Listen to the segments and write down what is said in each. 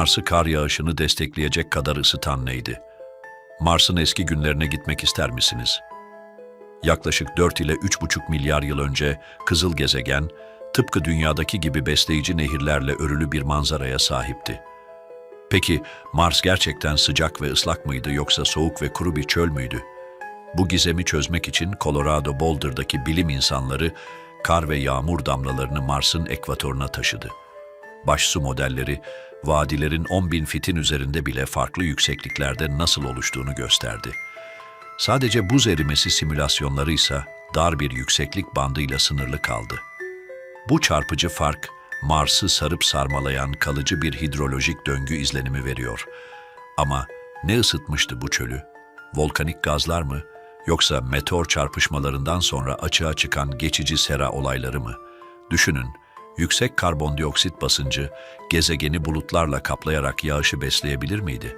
Mars'ı kar yağışını destekleyecek kadar ısıtan neydi? Mars'ın eski günlerine gitmek ister misiniz? Yaklaşık 4 ile 3,5 milyar yıl önce kızıl gezegen, tıpkı dünyadaki gibi besleyici nehirlerle örülü bir manzaraya sahipti. Peki Mars gerçekten sıcak ve ıslak mıydı yoksa soğuk ve kuru bir çöl müydü? Bu gizemi çözmek için Colorado Boulder'daki bilim insanları kar ve yağmur damlalarını Mars'ın ekvatoruna taşıdı. Başsu modelleri, vadilerin 10 bin fitin üzerinde bile farklı yüksekliklerde nasıl oluştuğunu gösterdi. Sadece buz erimesi simülasyonları ise dar bir yükseklik bandıyla sınırlı kaldı. Bu çarpıcı fark, Mars'ı sarıp sarmalayan kalıcı bir hidrolojik döngü izlenimi veriyor. Ama ne ısıtmıştı bu çölü? Volkanik gazlar mı? Yoksa meteor çarpışmalarından sonra açığa çıkan geçici sera olayları mı? Düşünün, yüksek karbondioksit basıncı gezegeni bulutlarla kaplayarak yağışı besleyebilir miydi?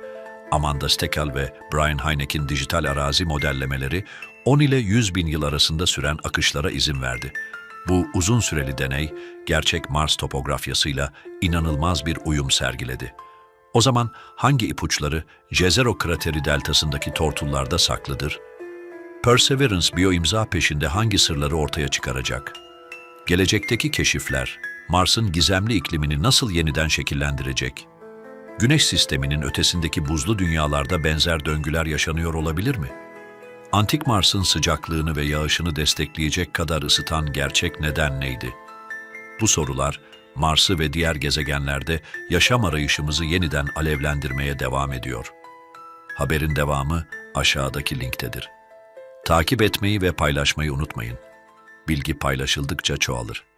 Amanda Steckel ve Brian Heineck'in dijital arazi modellemeleri 10 ile 100 bin yıl arasında süren akışlara izin verdi. Bu uzun süreli deney, gerçek Mars topografyasıyla inanılmaz bir uyum sergiledi. O zaman hangi ipuçları Jezero krateri deltasındaki tortullarda saklıdır? Perseverance bioimza peşinde hangi sırları ortaya çıkaracak? Gelecekteki keşifler, Mars'ın gizemli iklimini nasıl yeniden şekillendirecek? Güneş sisteminin ötesindeki buzlu dünyalarda benzer döngüler yaşanıyor olabilir mi? Antik Mars'ın sıcaklığını ve yağışını destekleyecek kadar ısıtan gerçek neden neydi? Bu sorular, Mars'ı ve diğer gezegenlerde yaşam arayışımızı yeniden alevlendirmeye devam ediyor. Haberin devamı aşağıdaki linktedir. Takip etmeyi ve paylaşmayı unutmayın. Bilgi paylaşıldıkça çoğalır.